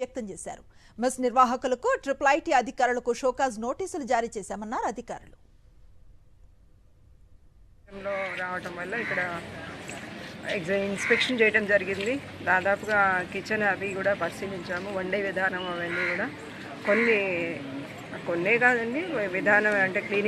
వ్యక్తం చేశారు. మెస్ నిర్వాహకులకు ట్రిపుల్ ఐటీ అధికారులకు షోకాజ్ నోటీసులు జారీ చేశామన్నారు అధికారులు. రావటం వల్ల ఇక్కడ ఇన్స్పెక్షన్ చేయడం జరిగింది. దాదాపుగా కిచెన్ అవి కూడా పరిశీలించాము. వండే విధానం అవన్నీ కూడా. కొన్ని కొన్నే కాదండి విధానం అంటే క్లీనింగ్